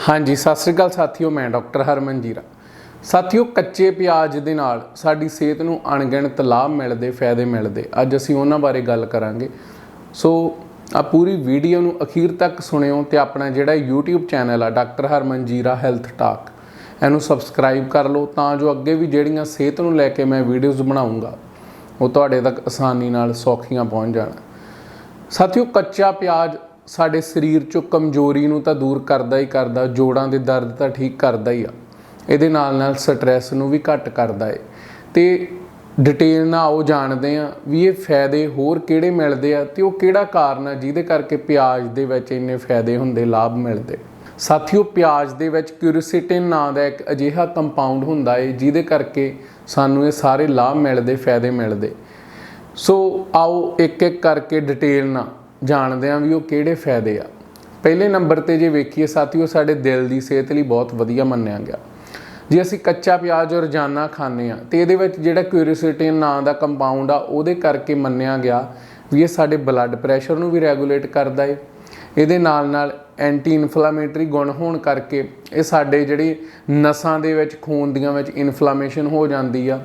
ਹਾਂਜੀ, ਸਤਿ ਸ੍ਰੀ ਅਕਾਲ ਸਾਥੀਓ, ਮੈਂ ਡਾਕਟਰ ਹਰਮਨ ਜੀਰਾ। ਸਾਥੀਓ, ਕੱਚੇ ਪਿਆਜ਼ ਦੇ ਨਾਲ ਸਾਡੀ ਸਿਹਤ ਨੂੰ ਅਣਗਿਣਤ ਲਾਭ ਮਿਲਦੇ, ਫਾਇਦੇ ਮਿਲਦੇ। ਅੱਜ ਅਸੀਂ ਉਹਨਾਂ ਬਾਰੇ ਗੱਲ ਕਰਾਂਗੇ। ਸੋ ਆ ਪੂਰੀ ਵੀਡੀਓ ਨੂੰ ਅਖੀਰ ਤੱਕ ਸੁਣਿਓ ਤੇ ਆਪਣਾ ਜਿਹੜਾ YouTube ਚੈਨਲ ਆ, doctor Harman Zira health talk, ਇਹਨੂੰ ਸਬਸਕ੍ਰਾਈਬ ਕਰ ਲਓ ਤਾਂ ਜੋ ਅੱਗੇ ਵੀ ਜਿਹੜੀਆਂ ਸਿਹਤ ਨੂੰ ਲੈ ਕੇ ਮੈਂ ਵੀਡੀਓਜ਼ ਬਣਾਉਂਗਾ, ਉਹ ਤੁਹਾਡੇ ਤੱਕ ਆਸਾਨੀ ਨਾਲ ਸੌਖੀਆਂ ਪਹੁੰਚ ਜਾਣ। ਸਾਥੀਓ, ਕੱਚਾ ਪਿਆਜ਼ ਸਾਡੇ ਸਰੀਰ ਚੋਂ ਕਮਜ਼ੋਰੀ ਨੂੰ ਤਾਂ ਦੂਰ ਕਰਦਾ ਹੀ ਕਰਦਾ, ਜੋੜਾਂ ਦੇ ਦਰਦ ਤਾਂ ਠੀਕ ਕਰਦਾ ਹੀ ਆ। ਇਹਦੇ ਨਾਲ ਨਾਲ ਸਟ੍ਰੈਸ ਨੂੰ ਵੀ ਘੱਟ ਕਰਦਾ ਏ। ਤੇ ਡਿਟੇਲ ਨਾਲ ਉਹ ਜਾਣਦੇ ਆ ਵੀ ਇਹ ਫਾਇਦੇ ਹੋਰ ਕਿਹੜੇ ਮਿਲਦੇ ਆ ਤੇ ਉਹ ਕਿਹੜਾ ਕਾਰਨ ਆ ਜਿਹਦੇ ਕਰਕੇ ਪਿਆਜ਼ ਦੇ ਵਿੱਚ ਇੰਨੇ ਫਾਇਦੇ ਹੁੰਦੇ, ਲਾਭ ਮਿਲਦੇ। ਸਾਥੀਓ, ਪਿਆਜ਼ ਦੇ ਵਿੱਚ ਕਿਊਰਿਸਿਟਿਨ ਨਾਂ ਦਾ ਇੱਕ ਅਜਿਹਾ ਕੰਪਾਊਂਡ ਹੁੰਦਾ ਏ ਜਿਹਦੇ ਕਰਕੇ ਸਾਨੂੰ ਇਹ ਸਾਰੇ ਲਾਭ ਮਿਲਦੇ, ਫਾਇਦੇ ਮਿਲਦੇ। ਸੋ ਆਓ ਇੱਕ ਇੱਕ ਕਰਕੇ ਡਿਟੇਲ ਨਾਲ ਜਾਣਦੇ ਹਾਂ ਵੀ ਉਹ ਕਿਹੜੇ ਫਾਇਦੇ ਆ। ਪਹਿਲੇ ਨੰਬਰ ਤੇ ਜੇ ਵੇਖੀਏ ਸਾਥੀਓ, ਸਾਡੇ ਦਿਲ ਦੀ ਸਿਹਤ ਲਈ ਬਹੁਤ ਵਧੀਆ ਮੰਨਿਆ ਗਿਆ। ਜੇ ਅਸੀਂ ਕੱਚਾ ਪਿਆਜ਼ ਰੋਜ਼ਾਨਾ ਖਾਂਦੇ ਆ ਤੇ ਇਹਦੇ ਵਿੱਚ ਜਿਹੜਾ ਕਿਊਰਿਸਿਟਿਨ ਨਾਂ ਦਾ ਕੰਪਾਊਂਡ ਆ, ਉਹਦੇ ਕਰਕੇ ਮੰਨਿਆ ਗਿਆ ਵੀ ਇਹ ਸਾਡੇ ਬਲੱਡ ਪ੍ਰੈਸ਼ਰ ਨੂੰ ਵੀ ਰੈਗੂਲੇਟ ਕਰਦਾ ਏ। ਇਹਦੇ ਨਾਲ ਨਾਲ ਐਂਟੀ ਇਨਫਲਾਮੇਟਰੀ ਗੁਣ ਹੋਣ ਕਰਕੇ ਇਹ ਸਾਡੇ ਜਿਹੜੇ ਨਸਾਂ ਦੇ ਵਿੱਚ, ਖੂਨ ਦੀਆਂ ਵਿੱਚ ਇਨਫਲਾਮੇਸ਼ਨ ਹੋ ਜਾਂਦੀ ਆ।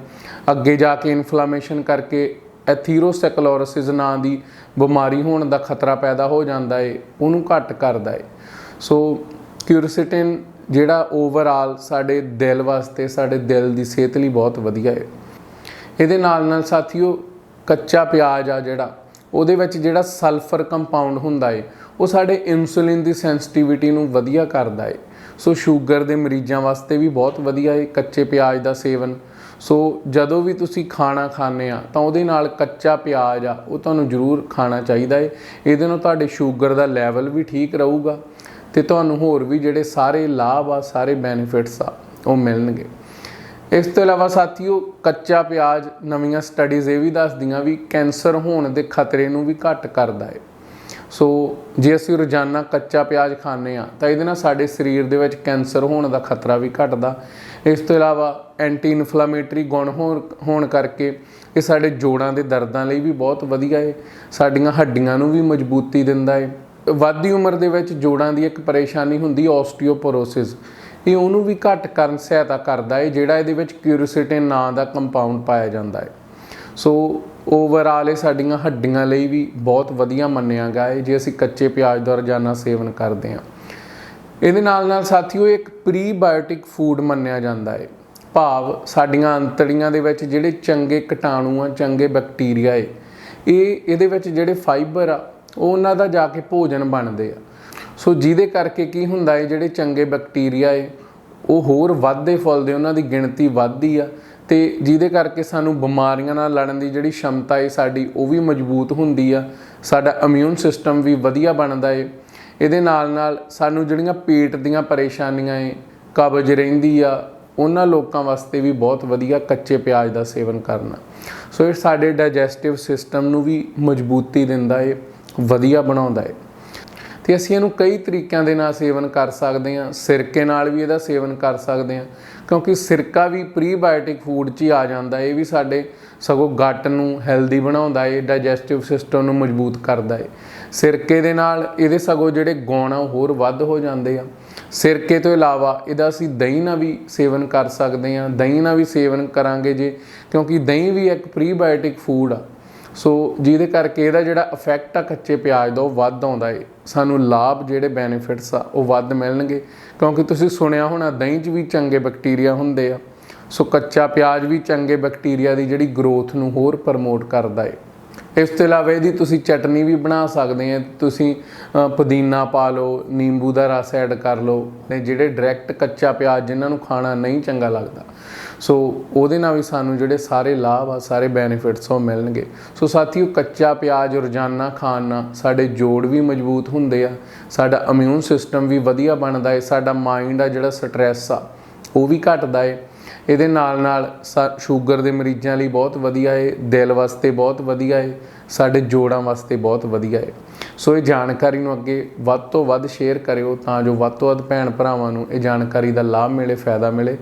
ਅੱਗੇ ਜਾ ਕੇ ਇਨਫਲਾਮੇਸ਼ਨ ਕਰਕੇ ਐਥੀਰੋਸੈਕਲੋਰਸਿਸ ਨਾਂ ਦੀ ਬਿਮਾਰੀ ਹੋਣ ਦਾ ਖਤਰਾ ਪੈਦਾ ਹੋ ਜਾਂਦਾ ਏ, ਉਹਨੂੰ ਘੱਟ ਕਰਦਾ ਏ। ਸੋ ਕਿਉਰਸਿਟਿਨ ਜਿਹੜਾ ਓਵਰਆਲ ਸਾਡੇ ਦਿਲ ਵਾਸਤੇ, ਸਾਡੇ ਦਿਲ ਦੀ ਸਿਹਤ ਲਈ ਬਹੁਤ ਵਧੀਆ ਏ। ਇਹਦੇ ਨਾਲ ਨਾਲ ਸਾਥੀਓ, ਕੱਚਾ ਪਿਆਜ਼ ਆ ਜਿਹੜਾ, ਉਹਦੇ ਵਿੱਚ ਜਿਹੜਾ ਸਲਫਰ ਕੰਪਾਊਂਡ ਹੁੰਦਾ ਏ, ਉਹ ਸਾਡੇ ਇਨਸੂਲਿਨ ਦੀ ਸੈਂਸਿਟੀਵਿਟੀ ਨੂੰ ਵਧੀਆ ਕਰਦਾ ਏ। ਸੋ ਸ਼ੂਗਰ ਦੇ ਮਰੀਜ਼ਾਂ ਵਾਸਤੇ ਵੀ ਬਹੁਤ ਵਧੀਆ ਏ, ਕੱਚੇ ਪਿਆਜ਼ ਦਾ ਸੇਵਨ। ਸੋ ਜਦੋਂ ਵੀ ਤੁਸੀਂ ਖਾਣਾ ਖਾਂਦੇ ਆ, ਤਾਂ ਉਹਦੇ ਨਾਲ ਕੱਚਾ ਪਿਆਜ਼ ਆ, ਉਹ ਤੁਹਾਨੂੰ ਜ਼ਰੂਰ ਖਾਣਾ ਚਾਹੀਦਾ ਏ। ਇਹਦੇ ਨਾਲ ਤੁਹਾਡੇ ਸ਼ੂਗਰ ਦਾ ਲੈਵਲ ਵੀ ਠੀਕ ਰਹੂਗਾ ਤੇ ਤੁਹਾਨੂੰ ਹੋਰ ਵੀ ਜਿਹੜੇ ਸਾਰੇ ਲਾਭ ਆ, ਸਾਰੇ ਬੈਨੀਫਿਟਸ ਆ, ਉਹ ਮਿਲਣਗੇ। ਇਸ ਤੋਂ ਇਲਾਵਾ ਸਾਥੀਓ, ਕੱਚਾ ਪਿਆਜ਼ ਨਵੀਆਂ ਸਟੱਡੀਜ਼ ਇਹ ਵੀ ਦੱਸਦੀਆਂ ਵੀ ਕੈਂਸਰ ਹੋਣ ਦੇ ਖਤਰੇ ਨੂੰ ਵੀ ਘੱਟ ਕਰਦਾ ਹੈ ਸੋ ਜੇ ਅਸੀਂ ਰੋਜ਼ਾਨਾ ਕੱਚਾ ਪਿਆਜ਼ ਖਾਂਦੇ ਆ ਤਾਂ ਇਹਦੇ ਨਾਲ ਸਾਡੇ ਸਰੀਰ ਦੇ ਵਿੱਚ ਕੈਂਸਰ ਹੋਣ ਦਾ ਖਤਰਾ ਵੀ ਘਟਦਾ। ਇਸ ਤੋਂ ਇਲਾਵਾ ਐਂਟੀ ਇਨਫਲਾਮੇਟਰੀ ਗੁਣ ਹੋਣ ਹੋਣ ਕਰਕੇ ਇਹ ਸਾਡੇ ਜੋੜਾਂ ਦੇ ਦਰਦਾਂ ਲਈ ਵੀ ਬਹੁਤ ਵਧੀਆ ਹੈ ਸਾਡੀਆਂ ਹੱਡੀਆਂ ਨੂੰ ਵੀ ਮਜ਼ਬੂਤੀ ਦਿੰਦਾ ਹੈ ਵੱਧਦੀ ਉਮਰ ਦੇ ਵਿੱਚ ਜੋੜਾਂ ਦੀ ਇੱਕ ਪਰੇਸ਼ਾਨੀ ਹੁੰਦੀ ਆਸਟੀਓਪੋਰੋਸਿਸ ਇਹ ਉਹਨੂੰ ਵੀ ਘੱਟ ਕਰਨ ਸਹਾਇਤਾ ਕਰਦਾ ਹੈ ਜਿਹੜਾ ਇਹਦੇ ਵਿੱਚ ਕਿਊਰਿਸਿਟਿਨ ਨਾਂ ਦਾ ਕੰਪਾਊਂਡ ਪਾਇਆ ਜਾਂਦਾ ਹੈ ਸੋ ਓਵਰਆਲ ਇਹ ਸਾਡੀਆਂ ਹੱਡੀਆਂ ਲਈ ਵੀ ਬਹੁਤ ਵਧੀਆ ਮੰਨਿਆ ਗਿਆ ਹੈ, ਜੇ ਅਸੀਂ ਕੱਚੇ ਪਿਆਜ਼ ਦਾ ਰੋਜ਼ਾਨਾ ਸੇਵਨ ਕਰਦੇ ਹਾਂ। ਇਹਦੇ ਨਾਲ ਨਾਲ ਸਾਥੀਓ ਇੱਕ ਪ੍ਰੀਬਾਇਓਟਿਕ ਫੂਡ ਮੰਨਿਆ ਜਾਂਦਾ ਹੈ। ਭਾਵ ਸਾਡੀਆਂ ਅੰਤੜੀਆਂ ਦੇ ਵਿੱਚ ਜਿਹੜੇ ਚੰਗੇ ਕੀਟਾਣੂ ਆ ਚੰਗੇ ਬੈਕਟੀਰੀਆ ਏ ਇਹ ਇਹਦੇ ਵਿੱਚ ਜਿਹੜੇ ਫਾਈਬਰ ਆ, ਉਹ ਉਹਨਾਂ ਦਾ ਜਾ ਕੇ ਭੋਜਨ ਬਣਦੇ ਆ। ਸੋ ਜਿਹਦੇ ਕਰਕੇ ਕੀ ਹੁੰਦਾ ਏ ਜਿਹੜੇ ਚੰਗੇ ਬੈਕਟੀਰੀਆ ਏ ਉਹ ਹੋਰ ਵੱਧਦੇ ਫੁੱਲਦੇ, ਉਹਨਾਂ ਦੀ ਗਿਣਤੀ ਵੱਧਦੀ ਆ ਤੇ ਜਿਹਦੇ ਕਰਕੇ ਸਾਨੂੰ ਬਿਮਾਰੀਆਂ ਨਾਲ ਲੜਨ ਦੀ ਜਿਹੜੀ ਸ਼ਮਤਾ ਏ, ਸਾਡੀ ਉਹ ਵੀ ਮਜ਼ਬੂਤ ਹੁੰਦੀ ਆ। ਸਾਡਾ ਇਮਿਊਨ ਸਿਸਟਮ ਵੀ ਵਧੀਆ ਬਣਦਾ ਏ। ਇਹਦੇ ਨਾਲ ਨਾਲ ਸਾਨੂੰ ਜਿਹੜੀਆਂ ਪੇਟ ਦੀਆਂ ਪਰੇਸ਼ਾਨੀਆਂ ਏ, ਕਬਜ਼ ਰਹਿੰਦੀ ਆ, ਉਹਨਾਂ ਲੋਕਾਂ ਵਾਸਤੇ ਵੀ ਬਹੁਤ ਵਧੀਆ ਕੱਚੇ ਪਿਆਜ਼ ਦਾ ਸੇਵਨ ਕਰਨਾ। ਸੋ ਇਹ ਸਾਡੇ ਡਾਈਜੈਸਟਿਵ ਸਿਸਟਮ ਨੂੰ ਵੀ ਮਜ਼ਬੂਤੀ ਦਿੰਦਾ ਏ, ਵਧੀਆ ਬਣਾਉਂਦਾ ਏ। ਤੇ ਅਸੀਂ ਇਹਨੂੰ ਕਈ ਤਰੀਕਿਆਂ ਦੇ ਨਾਲ ਸੇਵਨ ਕਰ ਸਕਦੇ ਹਾਂ। ਸਿਰਕੇ ਨਾਲ ਵੀ ਇਹਦਾ ਸੇਵਨ ਕਰ ਸਕਦੇ ਹਾਂ। ਕਿਉਂਕਿ ਸਿਰਕਾ ਵੀ ਪ੍ਰੀਬਾਇਓਟਿਕ ਫੂਡ 'ਚ ਹੀ ਆ ਜਾਂਦਾ। ਇਹ ਵੀ ਸਾਡੇ ਸਗੋਂ ਗੱਟ ਨੂੰ ਹੈਲਦੀ ਬਣਾਉਂਦਾ ਏ ਡਾਈਜੈਸਟਿਵ ਸਿਸਟਮ ਨੂੰ ਮਜ਼ਬੂਤ ਕਰਦਾ ਏ। ਸਿਰਕੇ ਦੇ ਨਾਲ ਇਹਦੇ ਸਗੋਂ ਜਿਹੜੇ ਗੁਣ ਆ ਹੋਰ ਵੱਧ ਹੋ ਜਾਂਦੇ ਆ। ਸਿਰਕੇ ਤੋਂ ਇਲਾਵਾ ਇਹਦਾ ਅਸੀਂ ਦਹੀਂ ਨਾਲ ਵੀ ਸੇਵਨ ਕਰ ਸਕਦੇ ਹਾਂ। ਦਹੀਂ ਨਾਲ ਵੀ ਸੇਵਨ ਕਰਾਂਗੇ ਜੇ। ਕਿਉਂਕਿ ਦਹੀਂ ਵੀ ਇੱਕ ਪ੍ਰੀਬਾਇਓਟਿਕ ਫੂਡ ਆ। ਸੋ ਜਿਹਦੇ ਕਰਕੇ ਇਹਦਾ ਜਿਹੜਾ ਇਫੈਕਟ ਆ ਕੱਚੇ ਪਿਆਜ਼ ਦਾ, ਉਹ ਵੱਧ ਆਉਂਦਾ ਏ। ਸਾਨੂੰ ਲਾਭ ਜਿਹੜੇ ਬੈਨੀਫਿਟਸ ਆ, ਉਹ ਵੱਧ ਮਿਲਣਗੇ। ਕਿਉਂਕਿ ਤੁਸੀਂ ਸੁਣਿਆ ਹੋਣਾ, ਦਹੀਂ 'ਚ ਵੀ ਚੰਗੇ ਬੈਕਟੀਰੀਆ ਹੁੰਦੇ ਆ। ਸੋ ਕੱਚਾ ਪਿਆਜ਼ ਵੀ ਚੰਗੇ ਬੈਕਟੀਰੀਆ ਦੀ ਜਿਹੜੀ ਗਰੋਥ ਨੂੰ ਹੋਰ ਪ੍ਰਮੋਟ ਕਰਦਾ ਏ। ਇਸ ਤੋਂ ਇਲਾਵਾ ਇਹਦੀ ਤੁਸੀਂ ਚਟਨੀ ਵੀ ਬਣਾ ਸਕਦੇ ਆ। ਤੁਸੀਂ ਪੁਦੀਨਾ ਪਾ ਲਓ, ਨਿੰਬੂ ਦਾ ਰਸ ਐਡ ਕਰ ਲਓ ਤੇ ਜਿਹੜੇ ਡਾਇਰੈਕਟ ਕੱਚਾ ਪਿਆਜ਼ ਜਿਨ੍ਹਾਂ ਨੂੰ ਖਾਣਾ ਨਹੀਂ ਚੰਗਾ ਲੱਗਦਾ। ਸੋ ਉਹਦੇ ਨਾਲ ਵੀ ਸਾਨੂੰ ਜਿਹੜੇ ਸਾਰੇ ਲਾਭ ਆ, ਸਾਰੇ ਬੈਨੀਫਿਟਸ ਉਹ ਮਿਲਣਗੇ। ਸੋ ਸਾਥੀਓ, ਕੱਚਾ ਪਿਆਜ਼ ਰੋਜ਼ਾਨਾ ਖਾਣ ਨਾਲ ਸਾਡੇ ਜੋੜ ਵੀ ਮਜ਼ਬੂਤ ਹੁੰਦੇ ਆ, ਸਾਡਾ ਇਮਿਊਨ ਸਿਸਟਮ ਵੀ ਵਧੀਆ ਬਣਦਾ ਹੈ ਸਾਡਾ ਮਾਈਂਡ ਆ ਜਿਹੜਾ ਸਟ੍ਰੈਸ ਆ, ਉਹ ਵੀ ਘਟਦਾ ਹੈ ਇਹਦੇ ਨਾਲ ਨਾਲ ਸਾ- ਸ਼ੂਗਰ ਦੇ ਮਰੀਜ਼ਾਂ ਲਈ ਬਹੁਤ ਵਧੀਆ ਹੈ ਦਿਲ ਵਾਸਤੇ ਬਹੁਤ ਵਧੀਆ ਹੈ ਸਾਡੇ ਜੋੜਾਂ ਵਾਸਤੇ ਬਹੁਤ ਵਧੀਆ ਹੈ ਸੋ ਇਹ ਜਾਣਕਾਰੀ ਨੂੰ ਅੱਗੇ ਵੱਧ ਤੋਂ ਵੱਧ ਸ਼ੇਅਰ ਕਰਿਓ ਤਾਂ ਜੋ ਵੱਧ ਤੋਂ ਵੱਧ ਭੈਣ ਭਰਾਵਾਂ ਨੂੰ ਇਹ ਜਾਣਕਾਰੀ ਦਾ ਲਾਭ ਮਿਲੇ, ਫਾਇਦਾ ਮਿਲੇ।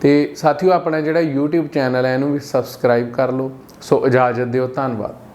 ਤੇ ਸਾਥੀਓ, ਆਪਣਾ ਜਿਹੜਾ YouTube ਚੈਨਲ ਹੈ, ਇਹਨੂੰ ਵੀ ਸਬਸਕ੍ਰਾਈਬ ਕਰ ਲਓ। ਸੋ ਇਜਾਜ਼ਤ ਦਿਓ, ਧੰਨਵਾਦ।